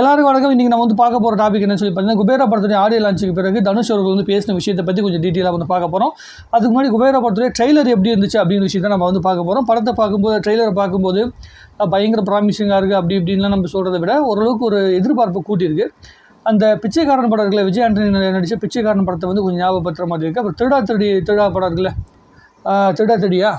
எல்லாருக்கும் வணக்கம். இன்றைக்கி நம்ம வந்து பார்க்க போகிற டாபிக் என்ன சொல்லி பார்த்தீங்கன்னா குபேர படத்துடைய ஆடியோ லான்ச்சுக்கு பிறகு தனுஷ் அவர்கள் வந்து பேசின விஷயத்தை பற்றி கொஞ்சம் டீட்டெயிலாக வந்து பார்க்க போகிறோம் அதுக்கு முன்னாடி குபேர படத்துடைய ட்ரெய்லர் எப்படி இருந்துச்சு அப்படிங்கிற விஷயத்தை நம்ம வந்து பார்க்க போகிறோம் படத்தை பார்க்கும்போது ட்ரெய்லரை பார்க்கும்போது பயங்கர ப்ராமிசிங்காக இருக்குது அப்படி இப்படின்லாம் நம்ம சொல்கிறத விட ஓரளவுக்கு ஒரு எதிர்பார்ப்பு கூட்டியிருக்கு. அந்த பிச்சைக்காரன் படம் இருக்குல்ல விஜய் ஆண்டனி நடித்த பிச்சைக்காரன் படத்தை வந்து கொஞ்சம் ஞாபகப்படுத்துகிற மாதிரி இருக்குது அப்புறம் திருடா திருடி திருடா படம் இருக்குல்ல திருடா திருடியா?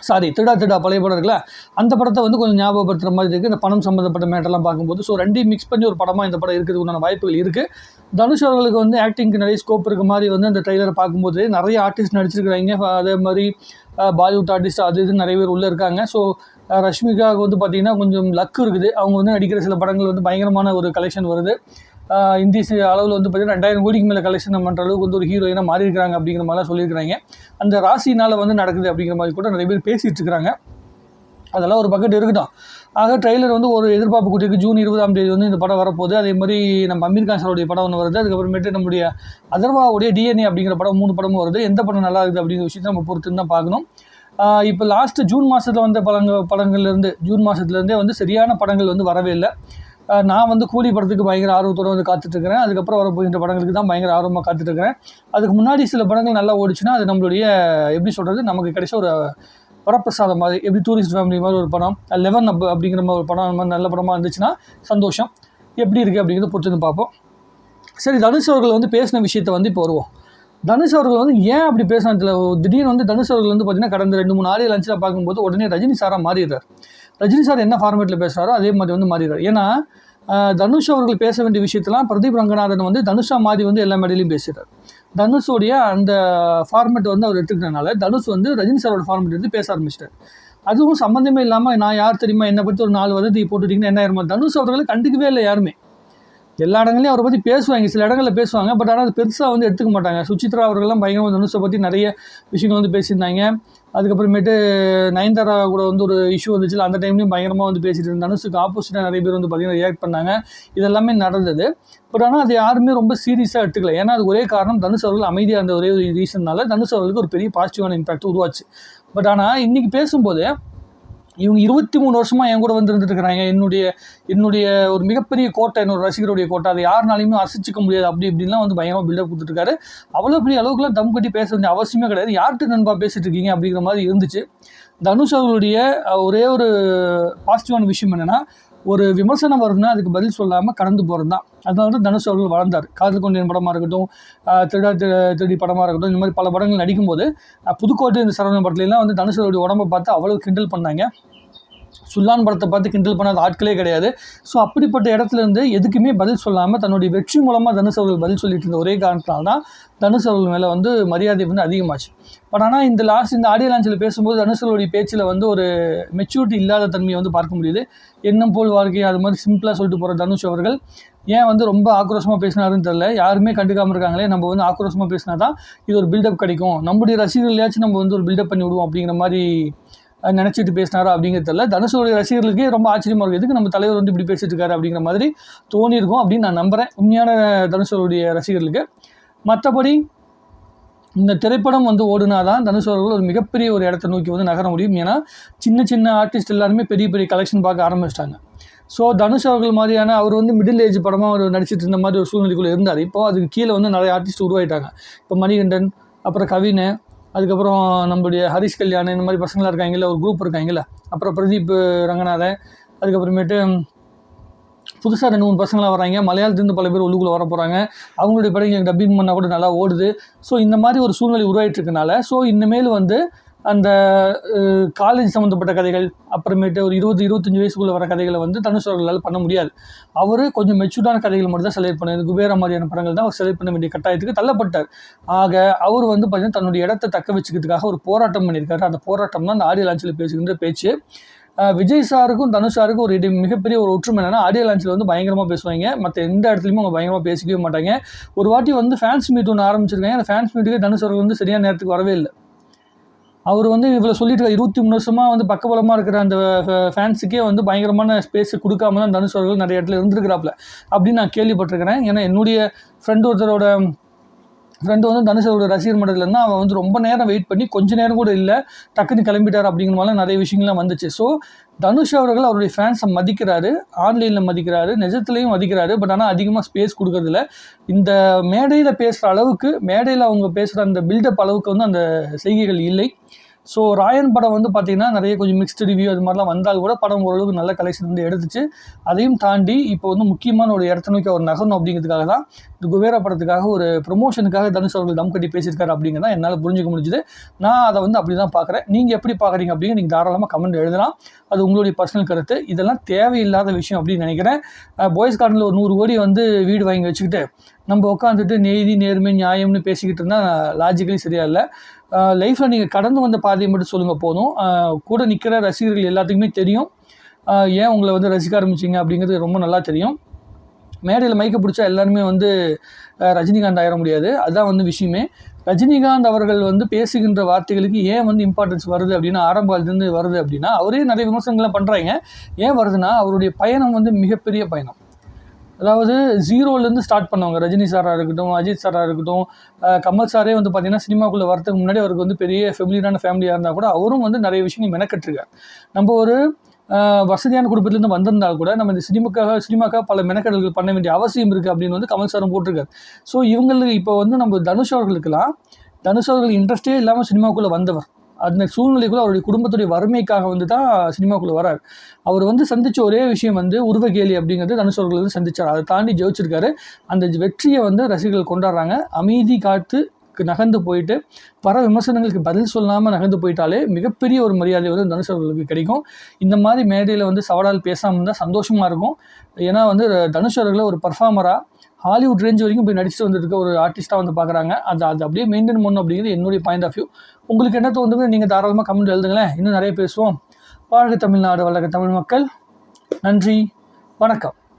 சாரி திருடா திருடா பழைய படம் இருக்குல்ல அந்த படத்தை வந்து கொஞ்சம் ஞாபகப்படுத்துகிற மாதிரி இருக்குது இந்த பணம் சம்மந்தப்பட்ட மேட்டர்லாம் பார்க்கும்போது ஸோ ரெண்டையும் மிக்ஸ் பண்ணி ஒரு படமாக இந்த படம் இருக்கிறதுக்கு உண்டான வாய்ப்புகள் இருக்குது தனுஷ் அவர்களுக்கு வந்து ஆக்டிங்க்கு நிறைய ஸ்கோப் இருக்க மாதிரி வந்து அந்த ட்ரெய்லரை பார்க்கும்போது நிறைய ஆர்டிஸ்ட் நடிச்சிருக்கிறாங்க. அதே மாதிரி பாலிவுட் ஆர்டிஸ்ட் அது இது நிறைய பேர் உள்ளே இருக்காங்க. ஸோ ரஷ்மிகாவுக்கு வந்து பார்த்திங்கன்னா கொஞ்சம் லக் இருக்குது. அவங்க வந்து நடிக்கிற சில படங்கள் வந்து பயங்கரமான ஒரு கலெக்ஷன் வருது. இந்தி அளவில் வந்து பார்த்தீங்கன்னா ரெண்டாயிரம் கோடிக்கு மேலே கலெக்ஷன் பண்ணுற அளவுக்கு வந்து ஒரு ஹீரோயினாக மாறி அப்படிங்கிற மாதிரிலாம் சொல்லியிருக்கிறாங்க. அந்த ராசினால் வந்து நடக்குது அப்படிங்கிற மாதிரி கூட நிறைய பேர் பேசிகிட்டு இருக்கிறாங்க அதெல்லாம் ஒரு பக்கெட் இருக்கட்டும். ஆக ட்ரெய்லர் வந்து ஒரு எதிர்பார்ப்பு கூட்டியிருக்கு. ஜூன் இருபதாம் தேதி வந்து இந்த படம் வரப்போகுது. அதே மாதிரி நம்ம அமீர் கான் சாருடைய படம் ஒன்று வருது. அதுக்கப்புறமேட்டு நம்முடைய அதர்வாவுடைய டிஎன்ஏ அப்படிங்கிற படம் மூணு படமும் வருது. எந்த படம் நல்லா இருக்குது அப்படிங்கிற விஷயத்தை நம்ம பொறுத்து தான் பார்க்கணும். இப்போ லாஸ்ட்டு ஜூன் மாதத்தில் வந்த படங்கள் படங்கள்லேருந்து ஜூன் மாதத்துலேருந்தே வந்து சரியான படங்கள் வந்து வரவே இல்லை. நான் வந்து கூலி படத்துக்கு பயங்கர ஆர்வத்தோடு வந்து காத்துட்ருக்கிறேன். அதுக்கப்புறம் வர போகின்ற படங்களுக்கு தான் பயங்கர ஆர்வமாக காத்துட்ருக்கிறேன். அதுக்கு முன்னாடி சில படங்கள் நல்லா ஓடிச்சுன்னா அது நம்மளுடைய எப்படி சொல்கிறது நமக்கு கிடைச்ச ஒரு வரப்பிரசாதம் மாதிரி எப்படி டூரிஸ்ட் ஃபேமிலி மாதிரி ஒரு படம் லெவன் அப் அப்படிங்கிற மாதிரி ஒரு படம் அந்த மாதிரி நல்ல படமாக இருந்துச்சுன்னா சந்தோஷம். எப்படி இருக்குது அப்படிங்கிறத பொறுத்து பார்ப்போம். சரி தனுஷ் அவர்கள் வந்து பேசின விஷயத்தை வந்து இப்போ வருவோம். தனுஷ் அவர்கள் வந்து ஏன் அப்படி பேசினது திடீர்னு வந்து தனுஷ் அவர்கள் வந்து பார்த்திங்கன்னா கடந்த ரெண்டு மூணு ஆறு லஞ்சில் பார்க்கும்போது உடனே ரஜினி சாராக மாறிடுறார். ரஜினி சார் என்ன ஃபார்மேட்டில் பேசுகிறாரோ அதே மாதிரி வந்து மாறிடுறார். ஏன்னா தனுஷ் அவர்கள் பேச வேண்டிய விஷயத்தெல்லாம் பிரதீப் ரங்கநாதன் வந்து தனுஷா மாதிரி வந்து எல்லா மேடையிலையும் பேசுகிறார் தனுஷோடைய அந்த ஃபார்மேட் வந்து அவர் எடுத்துக்கிட்டனால தனுஷ் வந்து ரஜினி சாரோட ஃபார்மேட் வந்து பேச ஆரம்பிச்சிட்டார். அதுவும் சம்மந்தமே இல்லாமல் நான் யார் தெரியுமா என்னை பற்றி ஒரு நாலு வதந்தி போட்டுட்டிங்கன்னா என்ன ஆயிருமா? தனுஷ் அவர்களை கண்டுக்கவே இல்லை யாருமே. எல்லா இடங்களையும் அவரை பற்றி பேசுவாங்க. சில இடங்களில் பேசுவாங்க. பட் ஆனால் அது பெருசாக வந்து எடுத்துக்க மாட்டாங்க. சுச்சித்ரா அவர்கள்லாம் பயங்கரமாக தனுஷை பற்றி நிறைய விஷயங்கள் வந்து பேசியிருந்தாங்க. அதுக்கப்புறமேட்டு நயன்தாரா கூட வந்து ஒரு இஷ்யூ வந்துச்சு அந்த டைம்லையும் பயங்கரமாக வந்து பேசிட்டு இருந்தாங்க. தனுஷுக்கு ஆப்போசிட்டாக நிறைய பேர் வந்து பார்த்தீங்கன்னா ரியாக்ட் பண்ணாங்க. இதெல்லாமே நடந்தது. பட் ஆனால் அது யாருமே ரொம்ப சீரியஸாக எடுத்துக்கல. ஏன்னா அது ஒரே காரணம் தனுஷ் அவர்கள் அமைதியாக இருந்த ஒரே ஒரு ரீசன்னால தனுஷ் அவர்களுக்கு ஒரு பெரிய பாசிட்டிவான இம்பாக்ட் உருவாச்சு. பட் ஆனால் இன்றைக்கி பேசும்போது இவங்க இருபத்தி மூணு வருஷமாக என் கூட வந்து இருந்துட்டு இருக்கிறாங்க. என்னுடைய என்னுடைய ஒரு மிகப்பெரிய கோட்டை என்னோட ரசிகருடைய கோட்டை. அதை யாருனாலையுமே அசைச்சிக்க முடியாது. அப்படி இப்படின்லாம் வந்து பயங்கரமாக பில்டப் கொடுத்துருக்காரு. அவ்வளோ பெரிய அளவுக்குலாம் தம் கட்டி பேச வேண்டிய அவசியமே கிடையாது. யார்கிட்ட நண்பா பேசிட்டு இருக்கீங்க அப்படிங்கிற மாதிரி இருந்துச்சு. தனுஷ் அவர்களுடைய ஒரே ஒரு பாசிட்டிவான விஷயம் என்னென்னா ஒரு விமர்சனம் வருதுன்னா அதுக்கு பதில் சொல்லாமல் கடந்து போகிறது தான் அதனால தான் தனுஷ் அவர்கள் வளர்ந்தார். காதல் கொண்டேன் படமாக இருக்கட்டும் திருடா திருடி படமாக இருக்கட்டும் இந்த மாதிரி பல படங்கள் நடிக்கும்போது புதுக்கோட்டை இந்த சரவணன் படத்துலலாம் வந்து தனுஷ் அவருடைய உடம்பை பார்த்து அவ்வளோ கிண்டல் பண்ணாங்க. சுல்லான் படத்தை பார்த்து கிண்டல் பண்ணாத ஆட்களே கிடையாது. ஸோ அப்படிப்பட்ட இடத்துலேருந்து எதுக்குமே பதில் சொல்லாமல் தன்னுடைய வெற்றி மூலமாக தனுஷ் அவர்கள் பதில் சொல்லிட்டு இருந்த ஒரே காரணத்தினால தான் தனுஷ் அவர்கள் மேலே வந்து மரியாதை வந்து அதிகமாச்சு. பட் ஆனால் இந்த லாஸ்ட் இந்த ஆடியோ லான்ச்சில் பேசும்போது தனுஷ் பேச்சில் வந்து ஒரு மெச்சூரிட்டி இல்லாத தன்மையை வந்து பார்க்க முடியுது. எண்ணம் போல் வாழ்க்கை அது மாதிரி சிம்பிளாக சொல்லிட்டு போகிற தனுஷ் அவர்கள் ஏன் வந்து ரொம்ப ஆக்ரோஷமாக பேசினாருன்னு தெரியல. யாருமே கண்டுக்காமல் இருக்காங்களே நம்ம வந்து ஆக்ரோஷமாக பேசினா தான் இது ஒரு பில்டப் கிடைக்கும். நம்முடைய ரசிகர்களையாச்சும் நம்ம வந்து ஒரு பில்டப் பண்ணி விடுவோம் அப்படிங்கிற மாதிரி நினச்சிட்டு பேசினாரா அப்படிங்கிறது தெரியல. தனுஷோடைய ரசிகர்களுக்கே ரொம்ப ஆச்சரியமாக இருக்கும் எதுக்கு நம்ம தலைவர் வந்து இப்படி பேசிட்டு இருக்காரு அப்படிங்கிற மாதிரி தோணியிருக்கும் அப்படின்னு நான் நம்புகிறேன் உண்மையான தனுஷோடைய ரசிகர்களுக்கு. மற்றபடி இந்த திரைப்படம் வந்து ஓடுனா தான் தனுஷ் அவர்கள் ஒரு மிகப்பெரிய ஒரு இடத்தை நோக்கி வந்து நகர முடியும். ஏன்னா சின்ன சின்ன ஆர்டிஸ்ட் எல்லாருமே பெரிய பெரிய கலெக்ஷன் பார்க்க ஆரம்பிச்சிட்டாங்க. ஸோ தனுஷ் அவர்கள் மாதிரியான அவர் வந்து மிடில் ஏஜ் படமாக அவர் நடிச்சிட்டு இருந்த மாதிரி ஒரு சூழ்நிலைக்குள்ளே இருந்தார். இப்போ அதுக்கு கீழே வந்து நிறைய ஆர்டிஸ்ட் உருவாயிட்டாங்க. இப்போ மணிகண்டன் அப்புறம் கவின் அதுக்கப்புறம் நம்மளுடைய ஹரிஷ் கல்யாண் இந்த மாதிரி பசங்களாம் இருக்காங்கல்ல ஒரு குரூப் இருக்காங்கல்ல. அப்புறம் பிரதீப் ரங்கநாதன் அதுக்கப்புறமேட்டு புதுசாக ரெண்டு மூணு பசங்களாம் வராங்க. மலையாளத்துலேருந்து பல பேர் உள்ளுக்குள்ளே வர போகிறாங்க அவங்களுடைய படங்கள் டப்பிங் பண்ணால் கூட நல்லா ஓடுது. ஸோ இந்த மாதிரி ஒரு சூழ்நிலை உருவாயிட்டு இருக்கனால ஸோ இனிமேல் வந்து அந்த காலேஜ் சம்மந்தப்பட்ட கதைகள் அப்புறமேட்டு ஒரு இருபது இருபத்தஞ்சி வயசுக்குள்ளே வர கதைகளை வந்து தனுஷ் அவர்களால் பண்ண முடியாது. அவர் கொஞ்சம் மெச்சூர்டான கதைகள் மட்டும் தான் செலக்ட் பண்ணார். குபேர மாதிரியான படங்கள் தான் அவர் செலக்ட் பண்ண வேண்டிய கட்டாயத்துக்கு தள்ளப்பட்டார். ஆக அவர் வந்து பார்த்திங்கன்னா தன்னுடைய இடத்தை தக்க வச்சுக்கிறதுக்காக ஒரு போராட்டம் பண்ணியிருக்காரு. அந்த போராட்டம் தான் அந்த ஆடியோ லான்ச்சில் பேசுகின்ற பேச்சு. விஜய் சாருக்கும் தனுஷ் சாருக்கும் ஒரு இடி மிகப்பெரிய ஒரு ஒற்றுமை என்னன்னா ஆடியோ லான்ச்சில் வந்து பயங்கரமாக பேசுவாங்க. மற்ற எந்த இடத்துலையுமே அவங்க பயங்கரமாக பேசிக்கவே மாட்டாங்க. ஒரு வாட்டி வந்து ஃபேன்ஸ் மீட் ஒன்று ஆரம்பிச்சிருக்காங்க. அந்த ஃபேன்ஸ் மீட்டுக்கு தனுஷ் அவர்கள் வந்து சரியான நேரத்துக்கு வரவே இல்லை. அவர் வந்து இவ்வளோ சொல்லிட்டு இருபத்தி மூணு வருஷமாக வந்து பக்கபலமாக இருக்கிற அந்த ஃபேன்ஸுக்கே வந்து பயங்கரமான ஸ்பேஸ் கொடுக்காம தான் தனுஷ் அவர்கள் நிறைய இடத்துல இருந்திருக்கிறாப்புல. அப்படின்னு நான் கேள்விப்பட்டிருக்கிறேன். ஏன்னா என்னுடைய ஃப்ரெண்ட் ஒருத்தரோட ஃப்ரெண்டு வந்து தனுஷரோட ரசிகர் மன்றத்தில் இருந்தால் அவன் வந்து ரொம்ப நேரம் வெயிட் பண்ணி கொஞ்ச நேரம் கூட இல்லை டக்குன்னு கிளம்பிட்டார் அப்படிங்கிற மாதிரிலாம் நிறைய விஷயங்கள்லாம் வந்துச்சு. ஸோ தனுஷ் அவர்கள் அவருடைய ஃபேன்ஸை மதிக்கிறாரு ஆன்லைனில் மதிக்கிறாரு நிஜத்துலையும் மதிக்கிறாரு பட் ஆனால் அதிகமாக ஸ்பேஸ் கொடுக்கறதில்ல இந்த மேடையில் பேசுகிற அளவுக்கு மேடையில் அவங்க பேசுகிற அந்த பில்டப் அளவுக்கு வந்து அந்த செய்கைகள் இல்லை. ஸோ ராயன் படம் வந்து பார்த்திங்கன்னா நிறைய கொஞ்சம் மிக்ஸ்டு ரிவ்யூ அது மாதிரிலாம் வந்தால் கூட படம் ஓரளவுக்கு நல்ல கலெக்ஷன் வந்து எடுத்துச்சு. அதையும் தாண்டி இப்போ வந்து முக்கியமான ஒரு இடத்த நோக்கி அவர் நகரணும் அப்படிங்கிறதுக்காக தான் இந்த குபேரா படத்துக்காக ஒரு ப்ரொமோஷனுக்காக தனுஷ் அவர்கள் தம் கட்டி பேசியிருக்காரு அப்படிங்கிறத என்னால் புரிஞ்சுக்க முடிஞ்சுது. நான் அதை வந்து அப்படி தான் பார்க்குறேன் நீங்கள் எப்படி பார்க்குறீங்க அப்படின்னு நீங்கள் தாராளமாக கமெண்ட் எழுதலாம். அது உங்களுடைய பர்சனல் கருத்து. இதெல்லாம் தேவையில்லாத விஷயம் அப்படின்னு நினைக்கிறேன். பாய்ஸ் கார்டனில் ஒரு நூறு கோடி வந்து வீடு வாங்கி வச்சுக்கிட்டு நம்ம உட்காந்துட்டு நீதி நேர்மை நியாயம்னு பேசிக்கிட்டு இருந்தால் லாஜிக்கலி சரியா இல்லை. லைஃப்பில் நீங்கள் கடந்து வந்த பாதையை மட்டும் சொல்லுங்கள் போதும். கூட நிற்கிற ரசிகர்கள் எல்லாத்துக்குமே தெரியும். ஏன் உங்களை வந்து ரசிக்க ஆரம்பிச்சிங்க அப்படிங்கிறது ரொம்ப நல்லா தெரியும். மேடையில் மைக்க பிடிச்சா எல்லாருமே வந்து ரஜினிகாந்த் ஆயிட முடியாது. அதுதான் வந்து விஷயமே. ரஜினிகாந்த் அவர்கள் வந்து பேசுகின்ற வார்த்தைகளுக்கு ஏன் வந்து இம்பார்ட்டன்ஸ் வருது அப்படின்னா ஆரம்ப காலத்துலேருந்து வருது அப்படின்னா அவரே நிறைய விமர்சனங்கள்லாம் பண்ணுறாங்க ஏன் வருதுன்னா அவருடைய பயணம் வந்து மிகப்பெரிய பயணம். அதாவது ஜீரோலேருந்து ஸ்டார்ட் பண்ணவங்க. ரஜினி சாராக இருக்கட்டும் அஜித் சாராக இருக்கட்டும் கமல் சாரே வந்து பார்த்திங்கன்னா சினிமாக்குள்ளே வரதுக்கு முன்னாடி அவருக்கு வந்து பெரிய ஃபெமிலியரான ஃபேமிலியாக இருந்தால் கூட அவரும் வந்து நிறைய விஷயங்கள் மெனக்கெட்டுருக்கார். நம்ம ஒரு வசதியான குடும்பத்துலேருந்து வந்திருந்தால் கூட நம்ம இந்த சினிமாக்காக சினிமாக்காக பல மெனக்கடல்கள் பண்ண வேண்டிய அவசியம் இருக்குது அப்படின்னு வந்து கமல் சாரும் போட்டிருக்காரு. ஸோ இவங்களுக்கு இப்போ வந்து நம்ம தனுஷ் அவர்களுக்கெல்லாம் தனுஷ் அவர்கள் இன்ட்ரெஸ்டே இல்லாமல் சினிமாக்குள்ளே வந்தவர். அந்த சூழ்நிலைக்குள்ள அவருடைய குடும்பத்துடைய வறுமைக்காக வந்து தான் சினிமாக்குள்ளே வரார். அவர் வந்து சந்தித்த ஒரே விஷயம் வந்து உருவகேலி அப்படிங்கிறது தனுஷ் வந்து சந்திச்சார். அதை தாண்டி ஜெயிச்சிருக்காரு. அந்த வெற்றியை வந்து ரசிகர்கள் கொண்டாடுறாங்க. அமைதி காத்து நகர்ந்து போயிட்டு வர விமர்சனங்களுக்கு பதில் சொல்லாமல் நகர்ந்து போயிட்டாலே மிகப்பெரிய ஒரு மரியாதை வந்து தனுஷ் அவர்களுக்கு கிடைக்கும். இந்த மாதிரி மேடையில் வந்து சவடால் பேசாமல் இருந்தால் சந்தோஷமாக இருக்கும். ஏன்னா வந்து தனுஷ் அவர்களை ஒரு பர்ஃபார்மராக ஹாலிவுட் ரேஞ்ச் வரைக்கும் போய் நடிச்சுட்டு வந்திருக்க ஒரு ஆர்டிஸ்ட்டாக வந்து பார்க்குறாங்க அது அது அப்படியே மெயின்டைன் பண்ணணும் அப்படிங்கிறது என்னுடைய பாயிண்ட் ஆஃப் வியூ உங்களுக்கு என்ன தோணுதுன்னு நீங்கள் தாராளமாக கமெண்ட் எழுதுங்களேன். இன்னும் நிறைய பேசுவோம். வாழ்க தமிழ்நாடு வழக்க தமிழ் மக்கள். நன்றி வணக்கம்.